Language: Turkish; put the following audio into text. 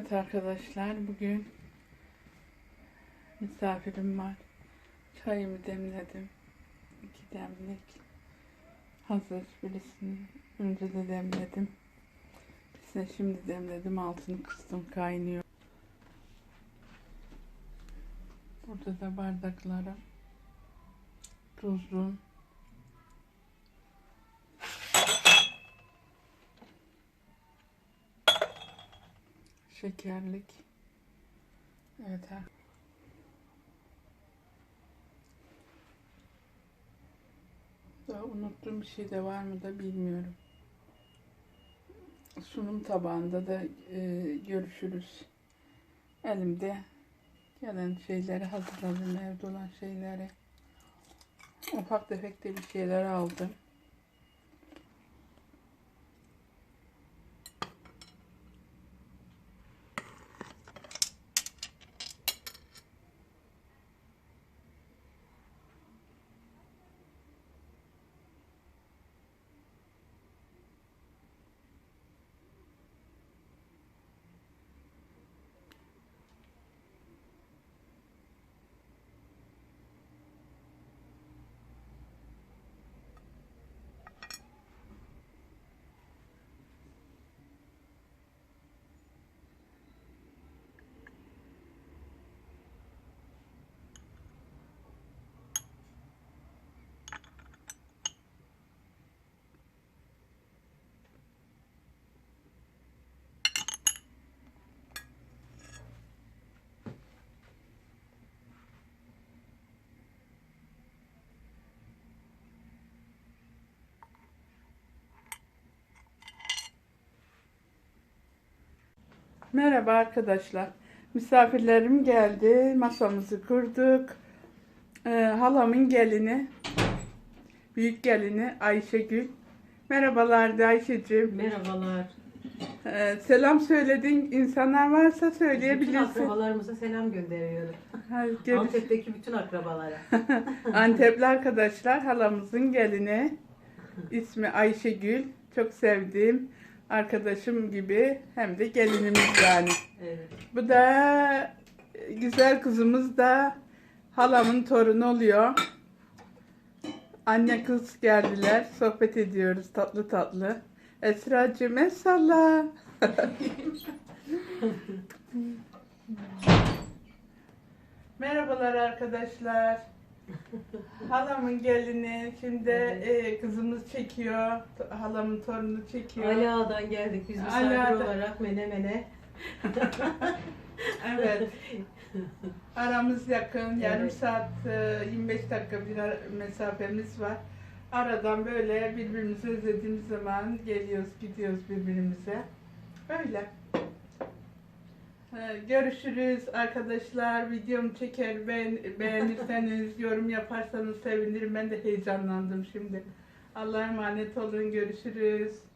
Evet arkadaşlar bugün misafirim var. Çayımı demledim. İki demlik. Hazır birisini önce de demledim. Birisine şimdi demledim. Altını kıstım kaynıyor. Burada da bardaklarım. Tuzlu. Şekerlik. Evet ha. Daha unuttuğum bir şey de var mı da bilmiyorum. Sunum tabağında da e, görüşürüz. Elimde gelen şeyleri hazırladım evde olan şeyleri. Ufak tefek de bir şeyler aldım. Merhaba arkadaşlar. Misafirlerim geldi. Masamızı kurduk. Ee, halamın gelini, büyük gelini Ayşegül. Merhabalar de Ayşe'cim. Merhabalar. Ee, selam söyledin. İnsanlar varsa Bütün söyleyebilirsin. akrabalarımıza selam gönderiyorum. Görüş- Antep'teki bütün akrabalara. Antepli arkadaşlar halamızın gelini. İsmi Ayşegül. Çok sevdiğim arkadaşım gibi hem de gelinimiz yani. Evet. Bu da güzel kızımız da halamın torunu oluyor. Anne kız geldiler. Sohbet ediyoruz tatlı tatlı. Esra'cığım el salla. Merhabalar arkadaşlar. Halamın gelini şimdi e, kızımız çekiyor. Halamın torunu çekiyor. Ali Ağa'dan geldik biz misafir Ala'dan. olarak Menemen'e. Evet. Aramız yakın. Yarım Evet. saat e, 25 dakika bir ara- mesafemiz var. Aradan böyle birbirimizi özlediğimiz zaman geliyoruz, gidiyoruz birbirimize. Öyle. E, Görüşürüz arkadaşlar. Videomu çeker, beğen, beğenirseniz, yorum yaparsanız sevinirim. Ben de heyecanlandım şimdi. Allah'a emanet olun. Görüşürüz.